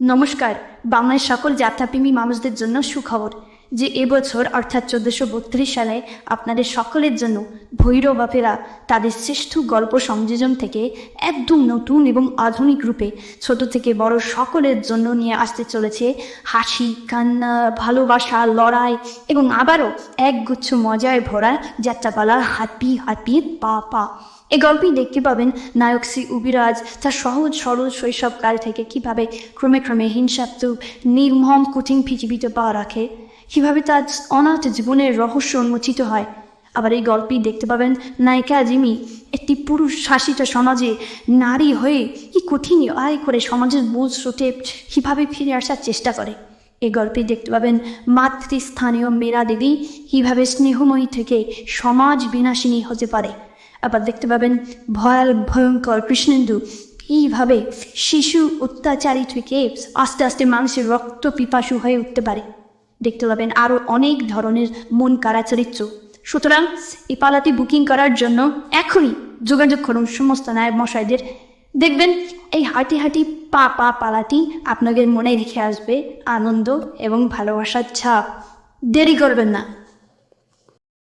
নমস্কার বাংলার সকল যাত্রাপ্রেমী মানুষদের জন্য সুখবর যে এবছর অর্থাৎ চোদ্দোশো বত্রিশ সালে আপনাদের সকলের জন্য ভৈরব অপেরা তাদের শ্রেষ্ঠ গল্প সংযোজন থেকে একদম নতুন এবং আধুনিক রূপে ছোট থেকে বড় সকলের জন্য নিয়ে আসতে চলেছে হাসি, কান্না, ভালোবাসা, লড়াই এবং আবারও একগুচ্ছ মজায় ভরা যাত্রাপালা হাতপি হাতপি পা পা। এ গল্পেই দেখতে পাবেন নায়ক শ্রী উবিরাজ তার সহজ, সরল শৈশবকাল থেকে কীভাবে ক্রমে ক্রমে হিংসাত্মক, নির্মম, কঠিন পৃথিবীতে পা রাখে, কীভাবে তার অনাথ জীবনের রহস্য উন্মোচিত হয়। আবার এই গল্পেই দেখতে পাবেন নায়িকা জিমি একটি পুরুষ শাসিত সমাজে নারী হয়ে কি কঠিন আয় করে সমাজের বোঝ স্রোতে কীভাবে ফিরে আসার চেষ্টা করে। এই গল্পে দেখতে পাবেন মাতৃস্থানীয় মেরা দেবী কীভাবে স্নেহময়ী থেকে সমাজ বিনাশিনী হতে পারে। আবার দেখতে পাবেন ভয়াল, ভয়ঙ্কর কৃষ্ণেন্দু কীভাবে শিশু অত্যাচারী থেকে আস্তে আস্তে মানুষের রক্ত পিপাসু হয়ে উঠতে পারে। দেখতে পাবেন আরও অনেক ধরনের মন কারা চরিত্র। সুতরাং এই পালাটি বুকিং করার জন্য এখনই যোগাযোগ করুন সমস্ত নায়ক মশাইদের। দেখবেন এই হাঁটি হাঁটি পা পা পালাটি আপনাদের মনে রেখে আসবে আনন্দ এবং ভালোবাসার ছাপ। দেরি করবেন না।